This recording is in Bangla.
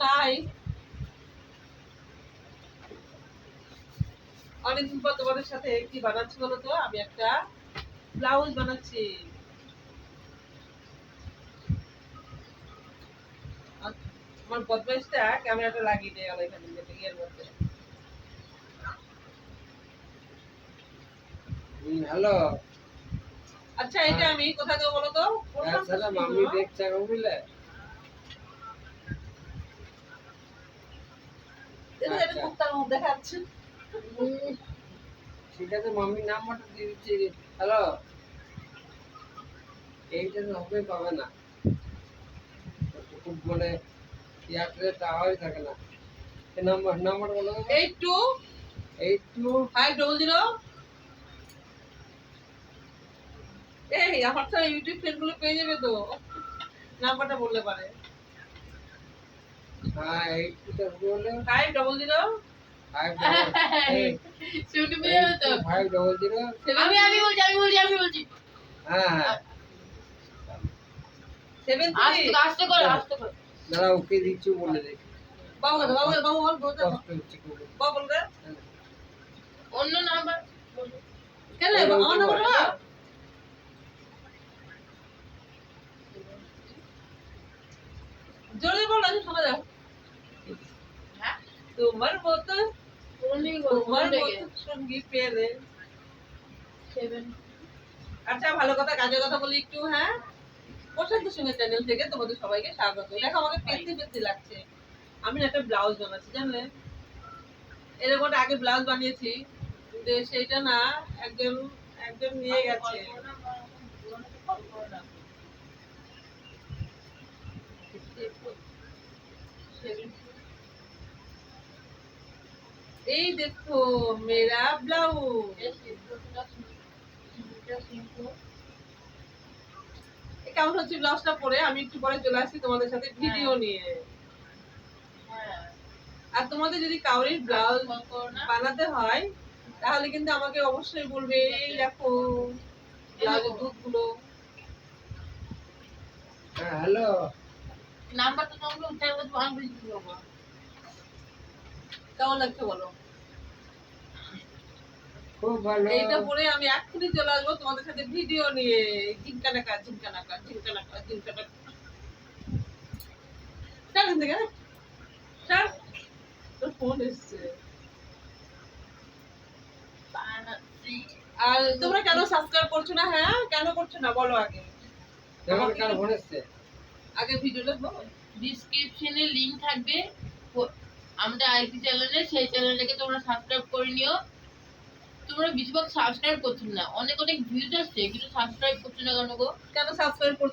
হাই অনেকদিন পর তোমাদের সাথে কি বানাচ্ছি বলো তো? আমি একটা ব্লাউজ বানাচ্ছি। আমার বদমাইশটা ক্যামেরাটা লাগিয়ে দিয়ে গেল এখানে ইয়ের মধ্যে। হ্যালো। আচ্ছা এটা আমি কোথায় দেবো বলো তো। মাম্মি দেখছে বুঝলে এটা একটা আচ্ছা। কুত্তার মুখ দেখাচ্ছে ঠিক আছে মাম্মি নাম্বারটা দিয়ে দিচ্ছি। হ্যালো এইটা হবে পাবে না। খুব মানে এয়ারটেলের টাওয়ারই থাকে না। এই নাম্বার নাম্বার বলো eight two eight two five double zero এই আমার তো ইউটিউব ফ্রেন্ডগুলো পেয়ে যাবে তো। নাম্বারটা বললে পারে। হ্যাঁ এইট টু টা ফাইভ ডবল জিরো ফাইভ শুনতে পেয়ে যাবে তো ফাইভ ডবল জিরো আমি আমি বলছি আমি বলছি আমি বলছি। হ্যাঁ। সেভেন আস্তে আস্তে করো আস্তে করো। দাঁড়া ওকে দিচ্ছি বলে দেখি বাবু বাবু বাবু বল বল বল। কষ্ট হচ্ছে খুব। বাবু বল রে। অন্য নাম্বার। কেন? আমার নাম্বার না জোরে বল আমি শোনা যাও। হ্যাঁ। তোমার মতো পেলে সেভেন আচ্ছা ভালো কথা কাজের কথা বলি একটু হ্যাঁ? প্রশান্ত সঙ্গে চ্যানেল থেকে তোমাদের সবাইকে স্বাগত। দেখো আমাকে পেতে পেতে লাগছে। আমি একটা ব্লাউজ বানাচ্ছি জানলে? এরকম আগে ব্লাউজ বানিয়েছি কিন্তু সেইটা না একজন একজন নিয়ে গেছে। এই দেখো মেরা ব্লাউজ কেমন হচ্ছে ব্লাউজটা পরে আমি একটু পরে চলে আসছি তোমাদের সাথে ভিডিও নিয়ে। আর তোমাদের যদি কাউরির ব্লাউজ বানাতে হয় তাহলে কিন্তু আমাকে অবশ্যই বলবে এই দেখো ব্লাউজের দুধগুলো। হ্যাঁ হ্যালো নাম্বারটা তোমরা উঠাই বলছো আমি পারব কেমন লাগছে বলো? খুব ভালো। এইটা পরে আমি এক্ষুনি চলে আসব তোমাদের সাথে ভিডিও নিয়ে। ঝিমকানাকা ঝিমকানাকা ঝিমকানাকা ঝিমকানাকা। স্যার থেকে স্যার তোর ফোন এসছে। আর তোমরা কেন সাবস্ক্রাইব করছ না? হ্যাঁ কেন করছ না? বলো আগে। আগে ভিডিওটা বলো। ডিসক্রিপশনে লিংক থাকবে। আমাদের আইটি চ্যানেলে, সেই চ্যানেলটাকে তোমরা সাবস্ক্রাইব করে নিও। তোমরা বেশিরভাগ সাবস্ক্রাইব করছ না। অনেক অনেক ভিউজ আসছে, কিন্তু সাবস্ক্রাইব করছ না কেন গো? কেন সাবস্ক্রাইব করছ?